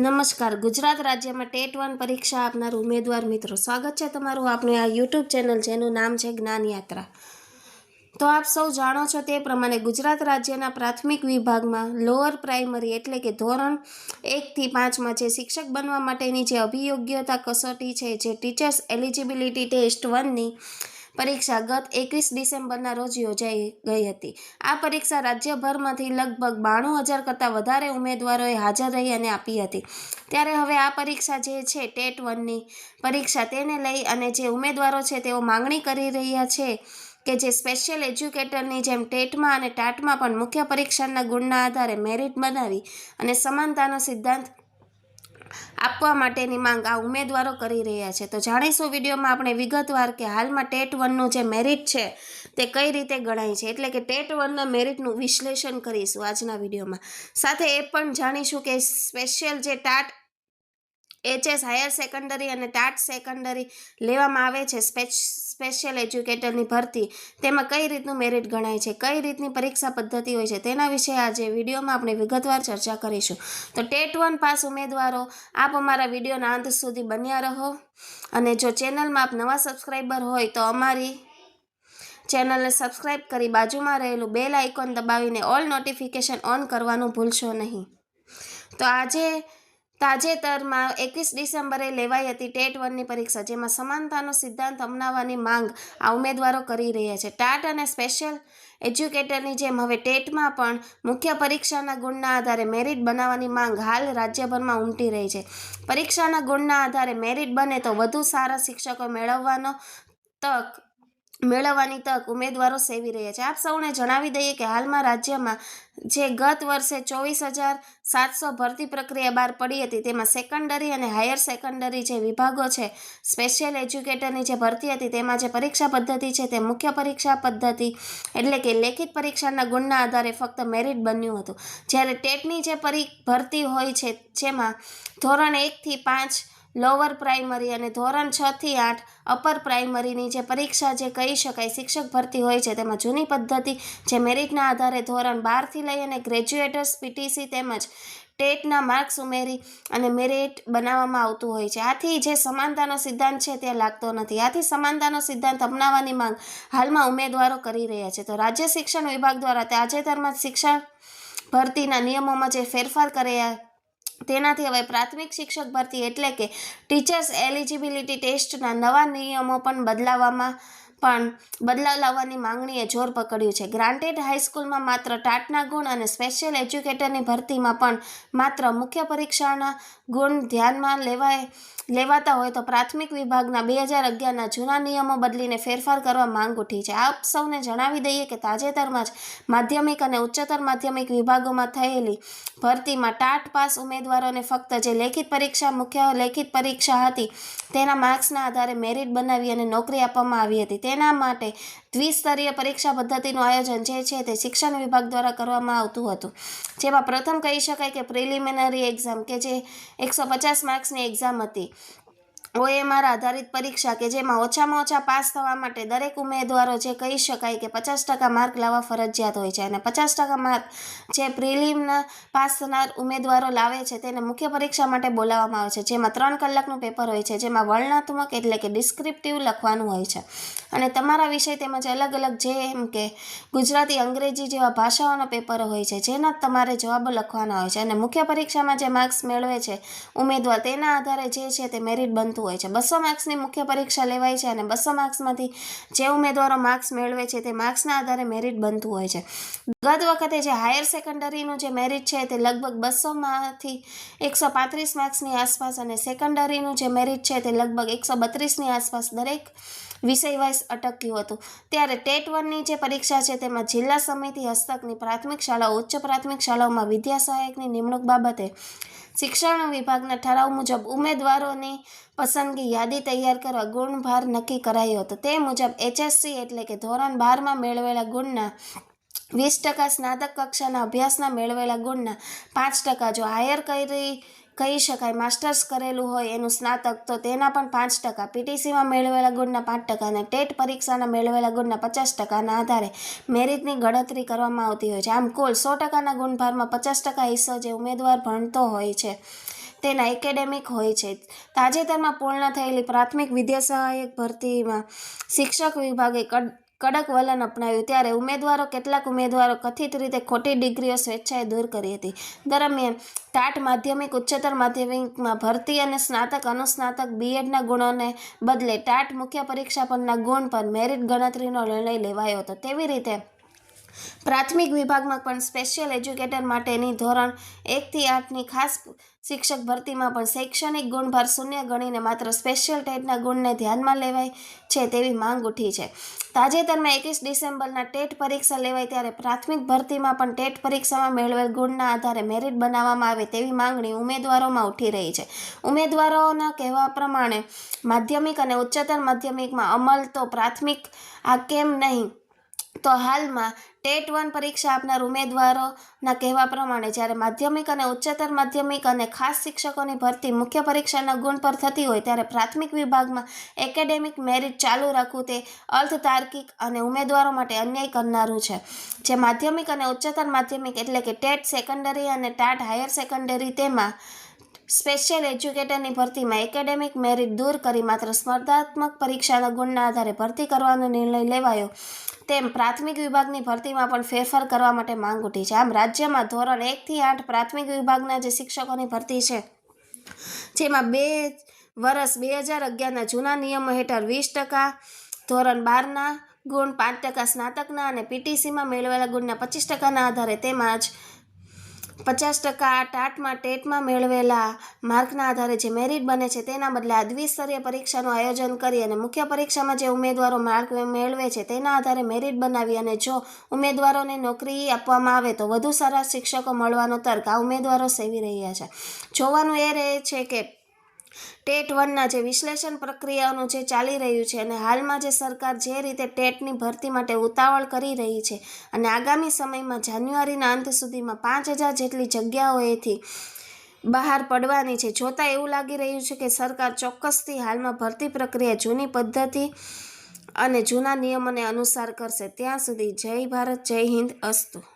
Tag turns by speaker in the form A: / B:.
A: નમસ્કાર. ગુજરાત રાજ્યમાં TET one પરીક્ષા આપનાર ઉમેદવાર મિત્રો, સ્વાગત છે તમારું આપણી આ યુટ્યુબ ચેનલ જેનું નામ છે જ્ઞાનયાત્રા તો આપ સૌ જાણો છો તે પ્રમાણે ગુજરાત રાજ્યના પ્રાથમિક વિભાગમાં લોઅર પ્રાઇમરી એટલે કે ધોરણ એકથી પાંચમાં જે શિક્ષક બનવા માટેની જે અભિયોગ્યતા કસોટી છે, જે ટીચર્સ એલિજિબિલિટી ટેસ્ટ વનની પરીક્ષા ગત એકવીસ ડિસેમ્બરના રોજ યોજાઈ ગઈ હતી. આ પરીક્ષા રાજ્યભરમાંથી લગભગ બાણું હજાર કરતાં વધારે ઉમેદવારોએ હાજર રહી અને આપી હતી. ત્યારે હવે આ પરીક્ષા જે છે, ટેટ વનની પરીક્ષા તેને લઈ અને જે ઉમેદવારો છે તેઓ માંગણી કરી રહ્યા છે કે જે સ્પેશિયલ એજ્યુકેટરની જેમ ટેટમાં અને ટાટમાં પણ મુખ્ય પરીક્ષાના ગુણના આધારે મેરિટ બનાવી અને સમાનતાનો સિદ્ધાંત આપવા માટેની માંગ આ ઉમેદવારો કરી રહ્યા છે. તો જાણીશું વિડીયોમાં આપણે વિગતવાર કે હાલમાં ટેટ વનનું જે મેરિટ છે તે કઈ રીતે ગણાય છે. એટલે કે ટેટ વનના મેરિટનું વિશ્લેષણ કરીશું આજના વિડીયોમાં. સાથે એ પણ જાણીશું કે સ્પેશિયલ જે ટાટ એચએસ હાયર સેકન્ડરી અને ટાટ સેકન્ડરી લેવામાં આવે છે સ્પેશિયલ એજ્યુકેટરની ભરતી. તેમાં કઈ રીતનું મેરિટ ગણાય છે? કઈ રીતની પરીક્ષા પદ્ધતિ હોય છે? તેના વિશે આજે વિડીયોમાં આપણે વિગતવાર ચર્ચા કરીશું. તો ટેટ વન પાસ ઉમેદવારો, આપ અમારા વિડીયોના અંત સુધી બન્યા રહો. અને જો ચેનલમાં આપ નવા સબસ્ક્રાઈબર હોય તો અમારી ચેનલને સબસ્ક્રાઈબ કરી બાજુમાં રહેલું બેલ આઇકોન દબાવીને ઓલ નોટિફિકેશન ઓન કરવાનું ભૂલશો નહીં. તો આજે તાજેતરમાં એકવીસ ડિસેમ્બરે લેવાઈ હતી ટેટ વનની પરીક્ષા, જેમાં સમાનતાનો સિદ્ધાંત અપનાવવાની માંગ આ ઉમેદવારો કરી રહ્યા છે. ટાટ અને સ્પેશિયલ એજ્યુકેટરની જેમ હવે ટેટમાં પણ મુખ્ય પરીક્ષાના ગુણના આધારે મેરિટ બનાવવાની માંગ હાલ રાજ્યભરમાં ઉમટી રહી છે. પરીક્ષાના ગુણના આધારે મેરિટ બને તો વધુ સારા શિક્ષકો મેળવવાનો તક મેળવવાની તક ઉમેદવારો સેવી રહ્યા છે. આપ સૌને જણાવી દઈએ કે હાલમાં રાજ્યમાં જે ગત વર્ષે ચોવીસ હજાર સાતસો ભરતી પ્રક્રિયા બહાર પડી હતી, તેમાં સેકન્ડરી અને હાયર સેકન્ડરી જે વિભાગો છે સ્પેશિયલ એજ્યુકેટરની જે ભરતી હતી, તેમાં જે પરીક્ષા પદ્ધતિ છે, તે મુખ્ય પરીક્ષા પદ્ધતિ એટલે કે લેખિત પરીક્ષાના ગુણના આધારે ફક્ત મેરિટ બન્યું હતું. જ્યારે ટેટની જે પરી, ભરતી હોય છે, જેમાં ધોરણ એકથી પાંચ લોઅર પ્રાઇમરી અને ધોરણ છ થી આઠ અપર પ્રાઇમરીની જે પરીક્ષા જે કહી શકાય, શિક્ષક ભરતી હોય છે, તેમાં જૂની પદ્ધતિ જે મેરિટના આધારે ધોરણ બારથી લઈ અને ગ્રેજ્યુએટર્સ પીટીસી તેમજ ટેટના માર્ક્સ ઉમેરી અને મેરિટ બનાવવામાં આવતું હોય છે. આથી જે સમાનતાનો સિદ્ધાંત છે તે લાગતો નથી. આથી સમાનતાનો સિદ્ધાંત અપનાવવાની માંગ હાલમાં ઉમેદવારો કરી રહ્યા છે. તો રાજ્ય શિક્ષણ વિભાગ દ્વારા તાજેતરમાં શિક્ષણ ભરતીના નિયમોમાં જે ફેરફાર કર્યા તેનાથી હવે પ્રાથમિક શિક્ષક ભરતી એટલે કે ટીચર્સ એલિજિબિલિટી ટેસ્ટના નવા નિયમો પણ બદલાવવામાં પણ બદલાવ લાવવાની માંગણીએ જોર પકડ્યું છે. ગ્રાન્ટેડ હાઈસ્કૂલમાં માત્ર ટાટના ગુણ અને સ્પેશિયલ એજ્યુકેટરની ભરતીમાં પણ માત્ર મુખ્ય પરીક્ષાના ગુણ ધ્યાનમાં લેવાય, લેવાતા હોય તો પ્રાથમિક વિભાગના બે હજાર અગિયારના જૂના નિયમો બદલીને ફેરફાર કરવા માંગ ઉઠી છે. આપ સૌને જણાવી દઈએ કે તાજેતરમાં જ માધ્યમિક અને ઉચ્ચતર માધ્યમિક વિભાગોમાં થયેલી ભરતીમાં ટાટ પાસ ઉમેદવારોને ફક્ત જે લેખિત પરીક્ષા, મુખ્ય લેખિત પરીક્ષા હતી તેના માર્ક્સના આધારે મેરિટ બનાવી અને નોકરી આપવામાં આવી હતી. તેના માટે દ્વિસ્તરીય પરીક્ષા પદ્ધતિનું આયોજન જે છે તે શિક્ષણ વિભાગ દ્વારા કરવામાં આવતું હતું. જેમાં પ્રથમ કહી શકાય કે પ્રિલિમિનરી એક્ઝામ કે જે એકસો પચાસ માર્ક્સની એક્ઝામ હતી. ઓએમઆર આધારિત પરીક્ષા કે જેમાં ઓછામાં ઓછા પાસ થવા માટે દરેક ઉમેદવારો જે કહી શકાય કે પચાસ ટકા માર્ક લાવવા ફરજિયાત હોય છે. અને પચાસ ટકા માર્ક જે પ્રિલિમના પાસ થનાર ઉમેદવારો લાવે છે તેને મુખ્ય પરીક્ષા માટે બોલાવવામાં આવે છે. જેમાં ત્રણ કલાકનું પેપર હોય છે, જેમાં વર્ણનાત્મક એટલે કે ડિસ્ક્રિપ્ટિવ લખવાનું હોય છે. અને તમારા વિષય તેમજ અલગ અલગ જે એમ કે ગુજરાતી, અંગ્રેજી જેવા ભાષાઓના પેપરો હોય છે, જેના તમારે જવાબો લખવાના હોય છે. અને મુખ્ય પરીક્ષામાં જે માર્ક્સ મેળવે છે ઉમેદવાર, તેના આધારે જે છે તે મેરિટ બનતું હોય છે. બસો માર્ક્સની મુખ્ય પરીક્ષા લેવાય છે અને બસો માર્ક્સમાંથી જે ઉમેદવારો માર્ક્સ મેળવે છે તે માર્ક્સના આધારે મેરિટ બનતું હોય છે. ગત વખતે જે હાયર સેકન્ડરીનું જે મેરિટ છે તે લગભગ બસોમાંથી એકસો પાંત્રીસ માર્ક્સની આસપાસ અને સેકન્ડરીનું જે મેરિટ છે તે લગભગ એકસો બત્રીસની આસપાસ દરેક વિષય વાઇઝ અટક્યું હતું. ત્યારે ટેટ વનની જે પરીક્ષા છે તેમાં જિલ્લા સમિતિ હસ્તકની પ્રાથમિક શાળાઓ ઉચ્ચ પ્રાથમિક શાળાઓમાં વિદ્યા સહાયકની નિમણૂક બાબતે શિક્ષણ વિભાગના ઠરાવ મુજબ ઉમેદવારોની પસંદગી યાદી તૈયાર કરવા ગુણભાર નક્કી કરાયો હતો. તે મુજબ એચએસસી એટલે કે ધોરણ બારમાં મેળવેલા ગુણના વીસ ટકા સ્નાતક કક્ષાના અભ્યાસના મેળવેલા ગુણના પાંચ ટકા. જો હાયર કરી કહી શકાય, માસ્ટર્સ કરેલું હોય એનું સ્નાતક, તો તેના પણ પાંચ ટકા. પીટીસીમાં મેળવેલા ગુણના પાંચ ટકા અને ટેટ પરીક્ષાના મેળવેલા ગુણના પચાસ ટકાના આધારે મેરિટની ગણતરી કરવામાં આવતી હોય છે. આમ કુલ સો ટકાના ગુણભારમાં પચાસ ટકા હિસ્સો જે ઉમેદવાર ભણતો હોય છે, તેના એકેડેમિક હોય છે. તાજેતરમાં પૂર્ણ થયેલી પ્રાથમિક વિદ્યા સહાયક ભરતીમાં શિક્ષક વિભાગે કડક વલણ અપનાવ્યું. ત્યારે ઉમેદવારો, કેટલાક ઉમેદવારો કથિત રીતે ખોટી ડિગ્રીઓ સ્વેચ્છાએ દૂર કરી હતી. દરમિયાન ટાટ માધ્યમિક, ઉચ્ચતર માધ્યમિકમાં ભરતી અને સ્નાતક, અનુસ્નાતક બીએડના ગુણોને બદલે ટાટ મુખ્ય પરીક્ષા પરના ગુણ પર મેરિટ ગણતરીનો નિર્ણય લેવાયો હતો. તેવી રીતે પ્રાથમિક વિભાગમાં પણ સ્પેશિયલ એજ્યુકેટર માટેની ધોરણ એકથી આઠની ખાસ શિક્ષક ભરતીમાં પણ શૈક્ષણિક ગુણભાર શૂન્ય ગણીને માત્ર સ્પેશિયલ ટેટના ગુણને ધ્યાનમાં લેવાય છે તેવી માંગ ઉઠી છે. તાજેતરમાં એકવીસ ડિસેમ્બરના ટેટ પરીક્ષા લેવાય ત્યારે પ્રાથમિક ભરતીમાં પણ ટેટ પરીક્ષામાં મેળવેલ ગુણના આધારે મેરિટ બનાવવામાં આવે તેવી માંગણી ઉમેદવારોમાં ઉઠી રહી છે. ઉમેદવારોના કહેવા પ્રમાણે માધ્યમિક અને ઉચ્ચતર માધ્યમિકમાં અમલ તો પ્રાથમિક આ કેમ નહીં? તો હાલમાં ટેટ વન પરીક્ષા આપનાર ઉમેદવારોના કહેવા પ્રમાણે જ્યારે માધ્યમિક અને ઉચ્ચતર માધ્યમિક અને ખાસ શિક્ષકોની ભરતી મુખ્ય પરીક્ષાના ગુણ પર થતી હોય ત્યારે પ્રાથમિક વિભાગમાં એકેડેમિક મેરિટ ચાલુ રાખવું તે અર્થ તાર્કિક અને ઉમેદવારો માટે અન્યાય કરનારું છે. જે માધ્યમિક અને ઉચ્ચતર માધ્યમિક એટલે કે ટેટ સેકન્ડરી અને ટાટ હાયર સેકન્ડરી તેમાં સ્પેશિયલ એજ્યુકેટરની ભરતીમાં એકેડેમિક મેરિટ દૂર કરી માત્ર સ્પર્ધાત્મક પરીક્ષાના ગુણના આધારે ભરતી કરવાનો નિર્ણય લેવાયો. તેમ પ્રાથમિક વિભાગની ભરતીમાં પણ ફેરફાર કરવા માટે માંગ ઉઠી છે. આમ રાજ્યમાં ધોરણ એકથી આઠ પ્રાથમિક વિભાગના જે શિક્ષકોની ભરતી છે, જેમાં બે વર્ષ બે હજાર અગિયારના જૂના નિયમો હેઠળ વીસ ટકા, ધોરણ બારના ગુણ પાંચ ટકા સ્નાતકના અને પીટીસીમાં મેળવેલા ગુણના પચીસ ટકાના આધારે તેમજ પચાસ ટકા ટાટમાં ટેટમાં મેળવેલા માર્કના આધારે જે મેરિટ બને છે તેના બદલે આ દ્વિસ્તરીય પરીક્ષાનું આયોજન કરી અને મુખ્ય પરીક્ષામાં જે ઉમેદવારો માર્ક મેળવે છે તેના આધારે મેરિટ બનાવી અને જો ઉમેદવારોને નોકરી આપવામાં આવે તો વધુ સારા શિક્ષકો મળવાનો તર્ક આ ઉમેદવારો સેવી રહ્યા છે. જોવાનું એ રહે છે કે ટેટ વનના જે વિશ્લેષણ પ્રક્રિયાઓનું જે ચાલી રહ્યું છે અને હાલમાં જે સરકાર જે રીતે ટેટની ભરતી માટે ઉતાવળ કરી રહી છે અને આગામી સમયમાં જાન્યુઆરીના અંત સુધીમાં પાંચ હજાર જેટલી જગ્યાઓએથી બહાર પડવાની છે. જોતાં એવું લાગી રહ્યું છે કે સરકાર ચોક્કસથી હાલમાં ભરતી પ્રક્રિયા જૂની પદ્ધતિ અને જૂના નિયમોને અનુસાર કરશે. ત્યાં સુધી જય ભારત, જય હિન્દ, અસ્તુ.